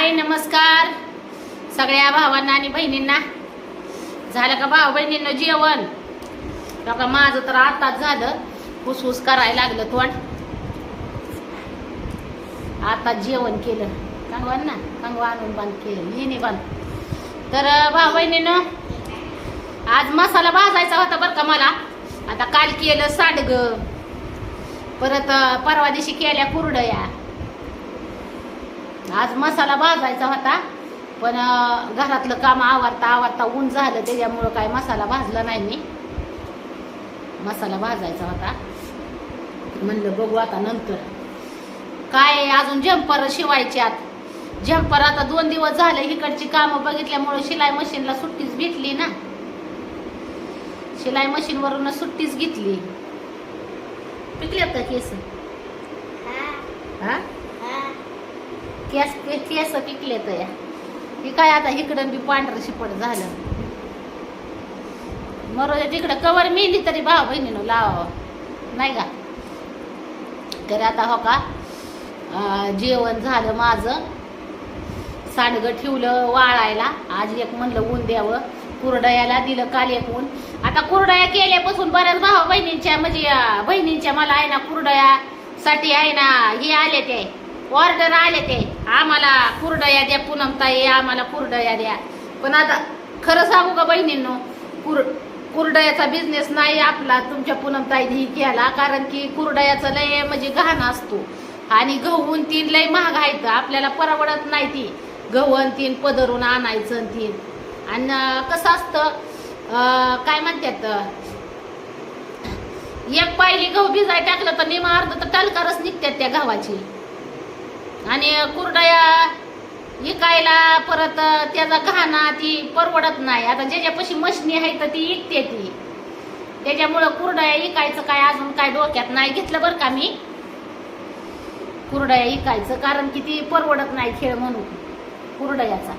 हाय नमस्कार. सगळ्या भावांना आणि बहिणींना. झालं का भाऊ बहिणींना जेवण? बघा माझं तर आताच झालं. फुसफुस करायला लागलं तोंड. आता जेवण केलं. कंगवान ना. कंगवा आणून बांध केलं. लिहिणी बांध तर भाऊ बहिणीनं आज मसाला भाजायचा होता बरं का मला. आता काल केलं सांडग. परत परवा दिवशी केल्या कुरडया. आज मसाला भाजायचा होता पण घरातलं काम आवरता आवरता ऊन झालं त्याच्यामुळं काय मसाला भाजला नाही मी. मसाला भाजायचा होता. म्हणलं बघू आता नंतर. काय अजून जम्पर शिवायच्यात जम्पर आता दोन दिवस झाले इकडची कामं बघितल्यामुळं शिलाई मशीनला सुट्टीच भेटली ना. शिलाई मशीनवरूनच सुट्टीच घेतली. पिकल्यात का केस. हा? केस केस पिकले तया या हे काय आता इकडं बी पांढरं शिपट झालं. मरोदे तिकडं कवर मिली तरी भाऊ बहिणीनं लावावं. नाही का? तर आता हो का जेवण झालं माझं. सांडगं ठेवलं वाळायला. आज एक म्हणलं ऊन द्यावं. कुरडयाला दिलं काल एक ऊन. आता कुरडया केल्यापासून बऱ्याच भावा बहिणींच्या म्हणजे बहिणींच्या मला आहे ना कुरडयासाठी आहे ना हे आले ते. ऑर्डर आले ते. आम्हाला कुरडया द्या पूनमताई आम्हाला कुरडया द्या. पण आता खरं सांगू का बहिणींनो कुर कुरडयाचा बिझनेस नाही आपला तुमच्या पूनमताईने केला कारण की कुरडयाचं लय म्हणजे घाण असतो. आणि गहून तीन लय महाग आहेत आपल्याला परवडत नाही ती. गहून तीन पदरून आणायचं तीन. आणि कसं असतं काय म्हणतात एक पायली गहू भिजाय टाकलं तर निमा अर्ध तर टलकारच निघतात त्या गव्हाची. आणि कुरडया विकायला परत त्याचा घाणा ती परवडत नाही. आता ज्याच्यापाशी मशनी आहे तर ती इकते ती. त्याच्यामुळं कुरडया इकायचं काय अजून काय डोक्यात नाही घेतलं बरं का मी. कुरडया इकायचं कारण की ती परवडत नाही खेळ म्हणून कुरडयाचा.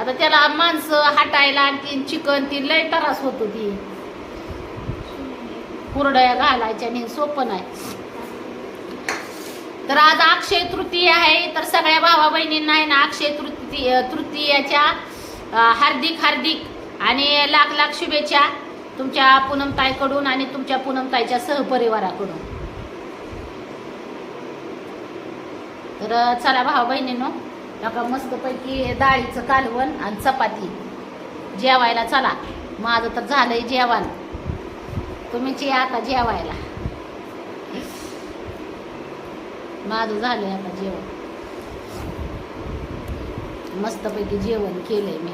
आता त्याला माणसं हाटायला आणखी चिकन ती लय त्रास होतो ती. कुरडया घालायच्या आणि सोपं नाही. तर आज अक्षय तृतीय आहे. तर सगळ्या भावा बहिणींना आहे ना अक्षय तृतीय तृतीयाच्या हार्दिक हार्दिक आणि लाख लाख शुभेच्छा तुमच्या पूनमताईकडून आणि तुमच्या पूनमताईच्या सहपरिवाराकडून. तर चला भावा बहिणींनो नका मस्तपैकी डाळीचं कालवण आणि चपाती. जेवायला चला. माझं तर झालंय जेवण. तुम्हीच या आता जेवायला. माझं झालंय आता जेवण. मस्तपैकी जेवण केलंय मी.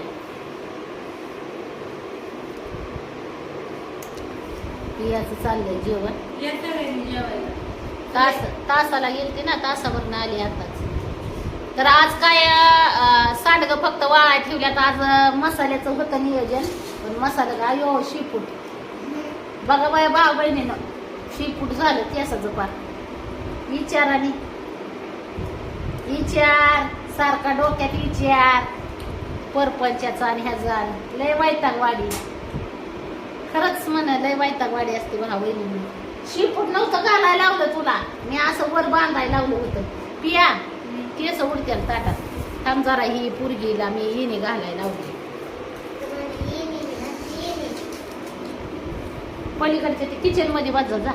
पियाचं चाललंय जेवण. तास तासाला गेलते ना तासावरनं आली आताच. तर आज काय अं, सांडगं फक्त वाळा ठेवल्यात. आज मसाल्याचं होतं नियोजन. पण मसाला काय यो शिपूट. बघा बाय भाऊ बहिणीनं शिपूट झालं केसाचं पार विचाराने. विचार सारखा डोक्यात विचार. परपंचाचा आणि ह्याचा. लय वैतागवाडी. खरंच म्हण लय वैतागवाडी असते भाऊ बहिणी शिपूट नव्हतं घालायला लावलं तुला. मी असं वर बांधायला लावलं होतं. पिया केस उडत्याला ताटात. थांब जरा ही पुरगीला मी हिने घालायला लावली पलीकडच्या ते किचनमध्ये जा.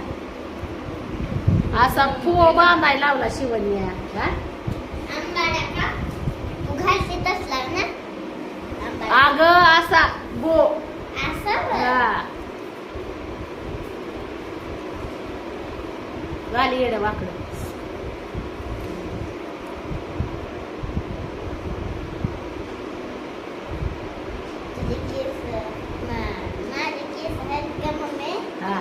असा फो बांधायला लावला शिवण्या हा? अग असा गो. हा. गाली येड वाकड हा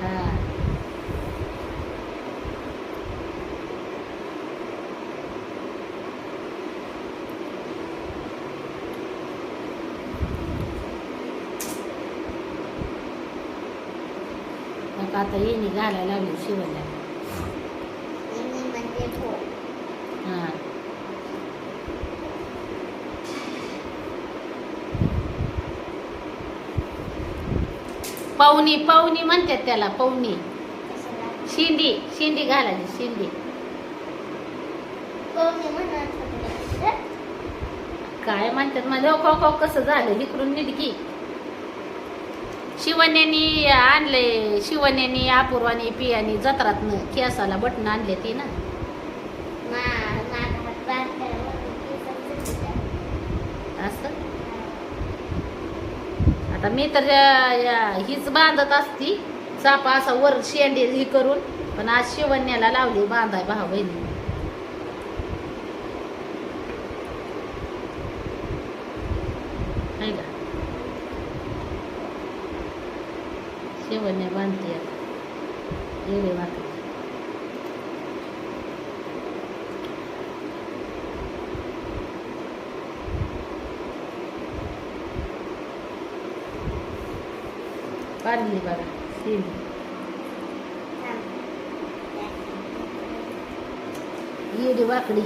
हा मग आता येणे घालायला लागली हा. पाहुणी पाहुणी म्हणतात त्याला पाहुणी शिंडी शिंडी घालायची शिंडी. होते? काय म्हणतात? मला खो खो कसं झालं? इकडून निडकी शिवण्यानी आणले शिवण्यानी अपूर्वानी पियानी जत्रातनं केसाला बटन आणले ती ना. असं? आता मी तर या- हीच बांधत असती. चापा असा वर शेंडी ही करून पण आज शिवण्याला लावली बांधाय भाऊ बहिणी आहे का शिवण्या बांधते आता. येडे वाकडे. बांधली बघा शेंडी येडी वाकडी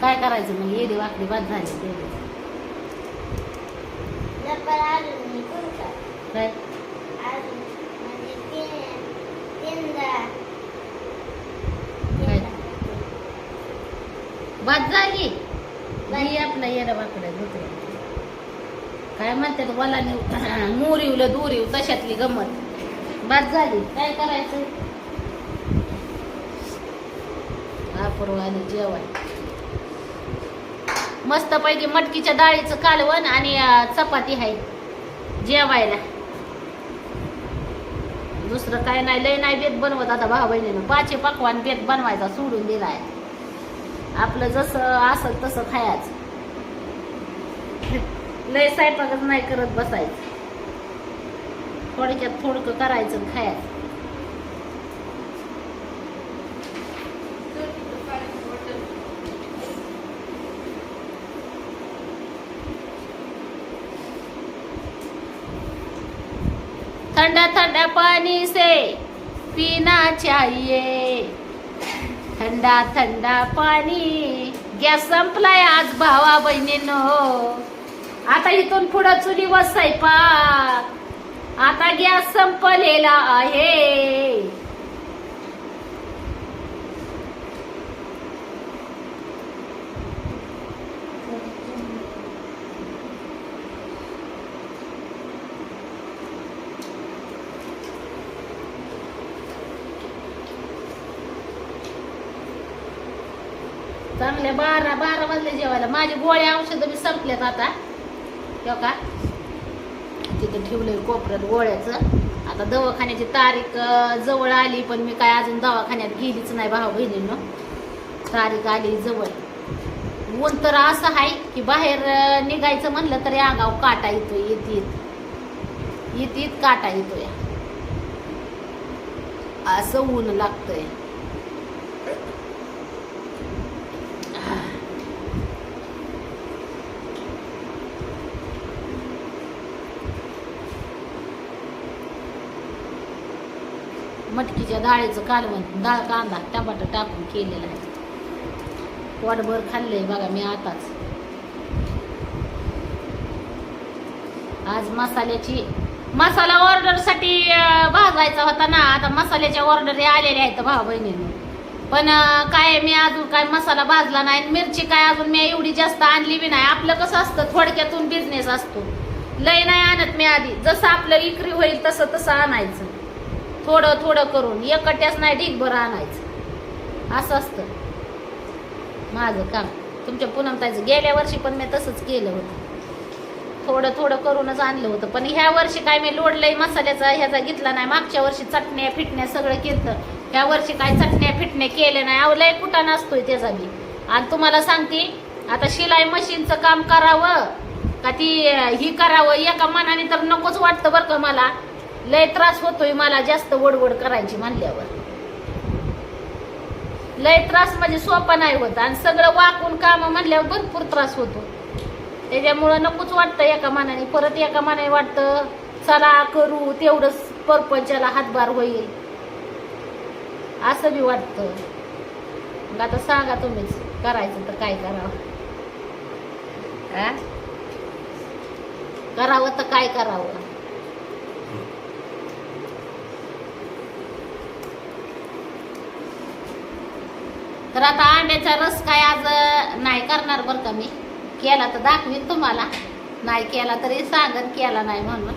काय करायचं मग येडी वाकडी बाद झाली तेवढी. रबर अजून मी कोणतं? काय अजून म्हणजे तीन- तीनदा काय? तीनदा. बाद झाली नाही आपला येडा वाकडा दुसरं काय म्हणतात वलाने दूर येऊ तशातली गंमत? बाद झाली काय करायचं? अपूर्वाने जेवण. मस्त पैकी मटकीच्या डाळीचं कालवण आणि चपाती आहे जेवायला. दुसरं काय नाही लय नाही बेत बनवत आता भाऊ बहिणीनं. पाचे पकवान बेत बनवायचा सोडून दिलाय. आपलं जसं असत तसं खायचं. लय स्वयंपाकच नाही करत बसायचं. थोडक्यात थोडकं करायचं खायचं. ठंडा ठंडा पानी से पीना चाहिए। थंडा थंडा पाणी. गॅस संपलाय आज भावा बहिणीनो. आता इथून पुढं चुली स्वयंपाक. आता गॅस संपलेला आहे. चांगल्या बारा बारा वाजले जेवायला. माझे गोळ्या औषधं मी संपल्यात आता. तेव्हा का? तिथं ठेवलंय कोपऱ्यात गोळ्याचं. आता दवाखान्याची तारीख जवळ आली पण मी काय अजून दवाखान्यात गेलीच नाही भाऊ बहिणीनं. तारीख आली जवळ. ऊन तर असं आहे की बाहेर निघायचं म्हणलं तरी अंगाव काटा येतोय येत येत. येत येत काटा येतोय. असं ऊन लागतंय. मटकीच्या डाळीचं कालवण डाळ कांदा टमाटर टाकून केलेला आहे. पोटभर खाल्लंय बघा मी आताच. आज मसाल्याची मसाला ऑर्डरसाठी भाजायचा होता ना आता मसाल्याच्या ऑर्डर आलेल्या आहेत भाऊ बहिणींनी. पण काय मी अजून काय मसाला भाजला नाही मिरची काय अजून मी एवढी जास्त आणली बी नाही. आपलं कसं असतं थोडक्यातून बिझनेस असतो. लय नाही आणत मी आधी. जसं आपलं इकरी होईल तसं तसं आणायचं. थोडं थोडं करून एकट्याच नाही ढीकभर आणायचं. असं असतं. माझं काम. तुमच्या पूनमताईचं गेल्या वर्षी पण मी तसंच केलं होतं. थोडं थोडं करूनच आणलं होतं. पण ह्या वर्षी काय मी लोडलंय मसाल्याचा ह्याचा घेतला नाही. मागच्या वर्षी चटण्या फिटण्या सगळं केलं ह्या वर्षी काय चटण्या फिटण्या केले नाही. अहो लय कुठा नसतोय त्याचा बी. आणि तुम्हाला सांगते आता शिलाई मशीनचं काम करावं का ती ही करावं एका मनाने तर नकोच वाटतं बरं का मला. लय त्रास होतोय मला जास्त वडवड करायची म्हणल्यावर. लय त्रास म्हणजे सोपा नाही होत आणि सगळं वाकून काम म्हणल्यावर भरपूर त्रास होतो. त्याच्यामुळं नकोच वाटतं एका मानाने परत एका मानाने वाटतं चला करू तेवढंच परपंचाला हातभार होईल. असं बी वाटतं. मग आता सांगा तुम्हीच करायचं तर काय करावं? करावं तर काय करावं? तर आता आंब्याचा रस काय आज नाही करणार बरं का मी. केला तर दाखवीन तुम्हाला. नाही केला तरी सांगन केला नाही म्हणून.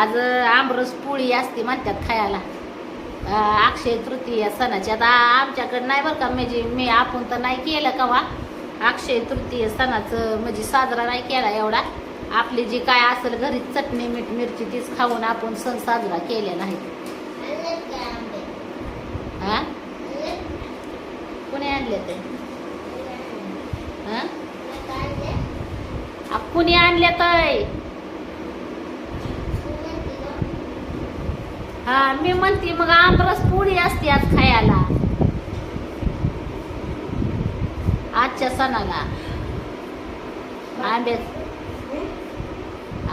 आज आमरस पोळी असते म्हणतात खायला. अक्षय तृतीय सणाची. आता आमच्याकडे नाही बरं का म्हणजे मी आपण तर नाही केलं कवा. अक्षय तृतीय सणाचं म्हणजे साजरा नाही केला एवढा. आपली जी काय असेल घरी चटणी मीठ मिरची तीच खाऊन आपण सण साजरा केलेला आहे? हा आणले ते. हा? कुणी आणले तर हा मी म्हणते मग आमरस पोळी असते आज खायला. आजच्या सणाला. आंब्या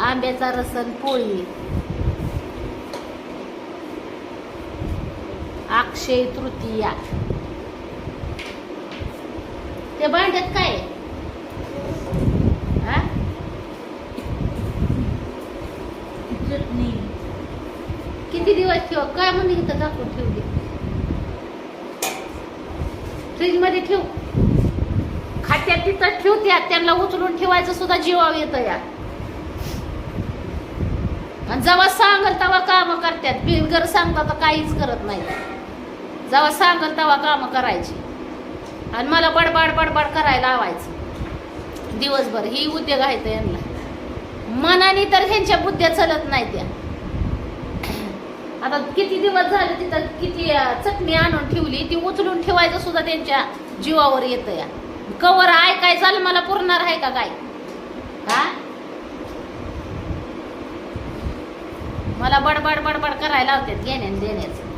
आंब्याचा रसन पोळी. अक्षय तृतीया. ते भांडत काय चटणी किती दिवस ठेव? काय म्हणून इथं टाकून ठेवली? फ्रीजमध्ये ठेव. खात्यात तिथं ठेवत्या त्यांना उचलून ठेवायचं सुद्धा जीवाव येतं या. आणि जेव्हा सांगल तेव्हा काम करतात. बिलगर सांगता तर काहीच करत नाही. जेव्हा सांगल तेव्हा काम करायची. आणि मला बडबड बडबड करायला लावायचं. दिवसभर ही उद्योग आहेत यांना. मनाने तर ह्यांच्या बुद्ध्या चलत नाही त्या. आता किती दिवस झाले तिथं किती चटणी आणून ठेवली ती उचलून ठेवायचं सुद्धा त्यांच्या जीवावर येतं या. कवर आहे काय झालं मला पुरणार आहे का काय? हा? मला बडबड बडबड करायला लावतात घेण्या देण्याचं.